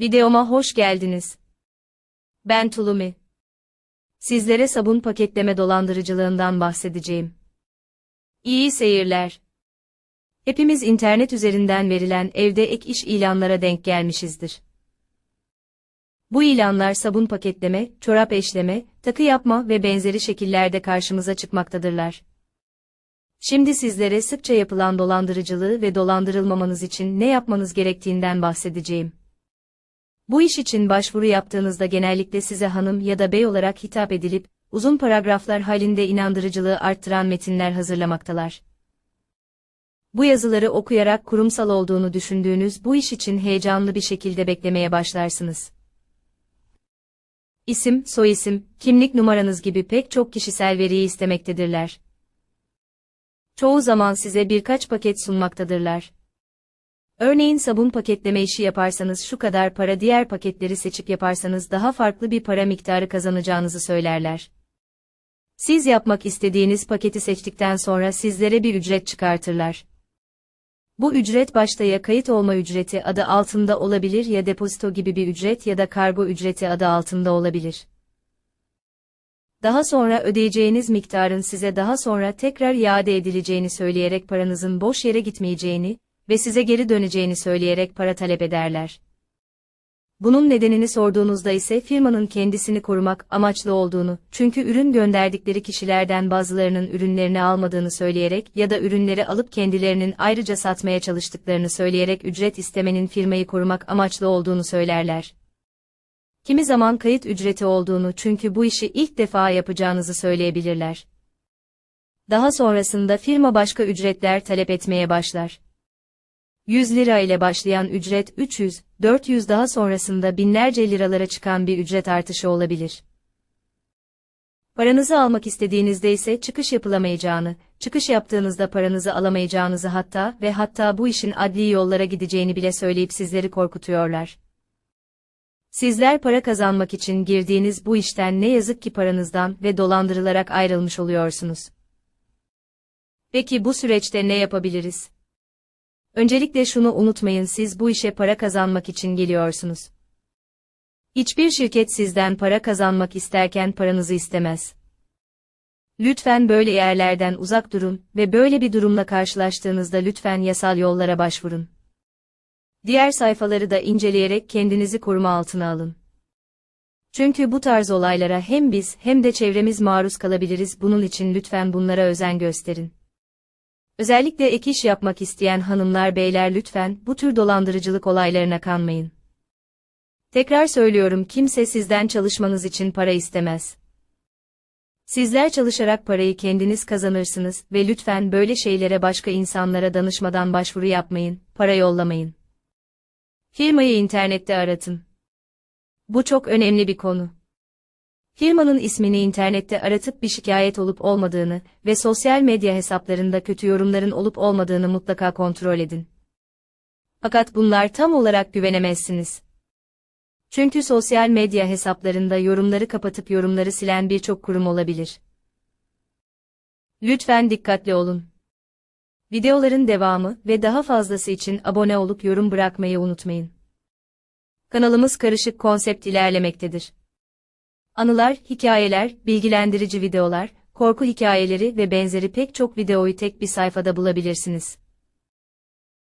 Videoma hoş geldiniz. Ben Tulumi. Sizlere sabun paketleme dolandırıcılığından bahsedeceğim. İyi seyirler. Hepimiz internet üzerinden verilen evde ek iş ilanlara denk gelmişizdir. Bu ilanlar sabun paketleme, çorap eşleme, takı yapma ve benzeri şekillerde karşımıza çıkmaktadırlar. Şimdi sizlere sıkça yapılan dolandırıcılığı ve dolandırılmamanız için ne yapmanız gerektiğinden bahsedeceğim. Bu iş için başvuru yaptığınızda genellikle size hanım ya da bey olarak hitap edilip, uzun paragraflar halinde inandırıcılığı arttıran metinler hazırlamaktalar. Bu yazıları okuyarak kurumsal olduğunu düşündüğünüz bu iş için heyecanlı bir şekilde beklemeye başlarsınız. İsim, soyisim, kimlik numaranız gibi pek çok kişisel veriyi istemektedirler. Çoğu zaman size birkaç paket sunmaktadırlar. Örneğin sabun paketleme işi yaparsanız şu kadar para diğer paketleri seçip yaparsanız daha farklı bir para miktarı kazanacağınızı söylerler. Siz yapmak istediğiniz paketi seçtikten sonra sizlere bir ücret çıkartırlar. Bu ücret başta ya kayıt olma ücreti adı altında olabilir ya depozito gibi bir ücret ya da kargo ücreti adı altında olabilir. Daha sonra ödeyeceğiniz miktarın size daha sonra tekrar iade edileceğini söyleyerek paranızın boş yere gitmeyeceğini ve size geri döneceğini söyleyerek para talep ederler. Bunun nedenini sorduğunuzda ise firmanın kendisini korumak amaçlı olduğunu, çünkü ürün gönderdikleri kişilerden bazılarının ürünlerini almadığını söyleyerek ya da ürünleri alıp kendilerinin ayrıca satmaya çalıştıklarını söyleyerek ücret istemenin firmayı korumak amaçlı olduğunu söylerler. Kimi zaman kayıt ücreti olduğunu çünkü bu işi ilk defa yapacağınızı söyleyebilirler. Daha sonrasında firma başka ücretler talep etmeye başlar. 100 lira ile başlayan ücret 300, 400 daha sonrasında binlerce liralara çıkan bir ücret artışı olabilir. Paranızı almak istediğinizde ise çıkış yapılamayacağını, çıkış yaptığınızda paranızı alamayacağınızı hatta ve hatta bu işin adli yollara gideceğini bile söyleyip sizleri korkutuyorlar. Sizler para kazanmak için girdiğiniz bu işten ne yazık ki paranızdan ve dolandırılarak ayrılmış oluyorsunuz. Peki bu süreçte ne yapabiliriz? Öncelikle şunu unutmayın siz bu işe para kazanmak için geliyorsunuz. Hiçbir şirket sizden para kazanmak isterken paranızı istemez. Lütfen böyle yerlerden uzak durun ve böyle bir durumla karşılaştığınızda lütfen yasal yollara başvurun. Diğer sayfaları da inceleyerek kendinizi koruma altına alın. Çünkü bu tarz olaylara hem biz hem de çevremiz maruz kalabiliriz bunun için lütfen bunlara özen gösterin. Özellikle ek iş yapmak isteyen hanımlar beyler lütfen bu tür dolandırıcılık olaylarına kanmayın. Tekrar söylüyorum kimse sizden çalışmanız için para istemez. Sizler çalışarak parayı kendiniz kazanırsınız ve lütfen böyle şeylere başka insanlara danışmadan başvuru yapmayın, para yollamayın. Firmayı internette aratın. Bu çok önemli bir konu. Firmanın ismini internette aratıp bir şikayet olup olmadığını ve sosyal medya hesaplarında kötü yorumların olup olmadığını mutlaka kontrol edin. Fakat bunlar tam olarak güvenemezsiniz. Çünkü sosyal medya hesaplarında yorumları kapatıp yorumları silen birçok kurum olabilir. Lütfen dikkatli olun. Videoların devamı ve daha fazlası için abone olup yorum bırakmayı unutmayın. Kanalımız karışık konsept ilerlemektedir. Anılar, hikayeler, bilgilendirici videolar, korku hikayeleri ve benzeri pek çok videoyu tek bir sayfada bulabilirsiniz.